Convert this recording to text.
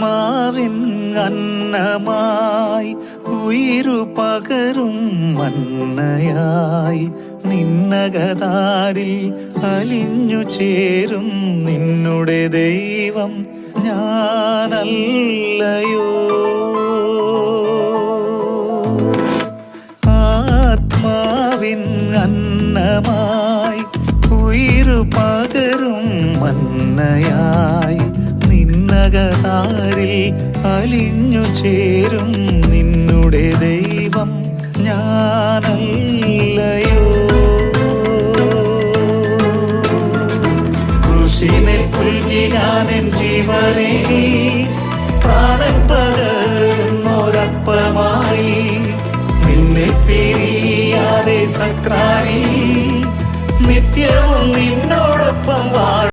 ആത്മാവിൻ അന്നമായി ഉയിരു പകരും മന്നയായി നിന്നകതാരിൽ അലിഞ്ഞു ചേരും നിന്നുടെ ദൈവം ഞാനല്ലയോ? ആത്മാവിൻ അന്നമായി ഉയിരു പകരും മന്നയായി നിന്നകതാരിൽ അലിഞ്ഞു ചേരും നിന്നുടെ ദൈവം ഞാനല്ലയോ? കൃഷിനെ പുൽകി ഞാൻ എൻ ജീവനെ പ്രാണൻ പകരുന്നൊരപ്പമായി നിന്നെ പിരിയാതെ സക്രാരി